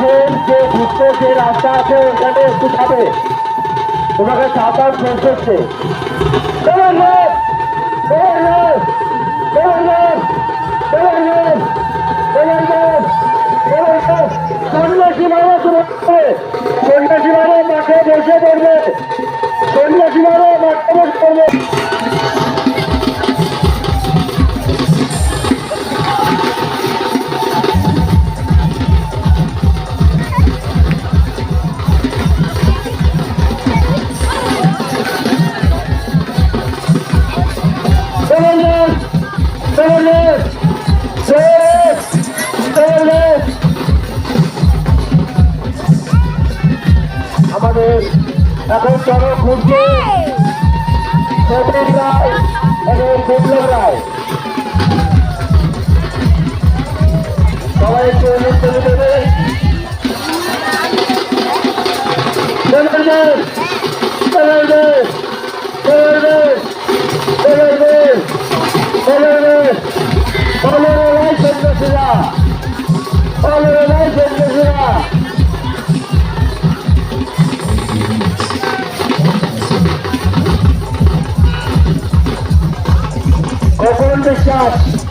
মাঠের যে ঢুকতে যে রাস্তা আছে, ওখানে একটু খাবে তোমাকে সাঁতার পৌঁছচ্ছে সন্ন্যাসী মারা সন্ন্যাসী মারা মাঠে বসে পড়বে। আমাদের এখন চলো সতীন রায় এবং বিপ্লব রায়। সবাই একটু অনুষ্ঠিত দেবে। সেভারদের সেভারদের সেভারদের সেভারদের সেভারদের অনেরাই Government Discharge.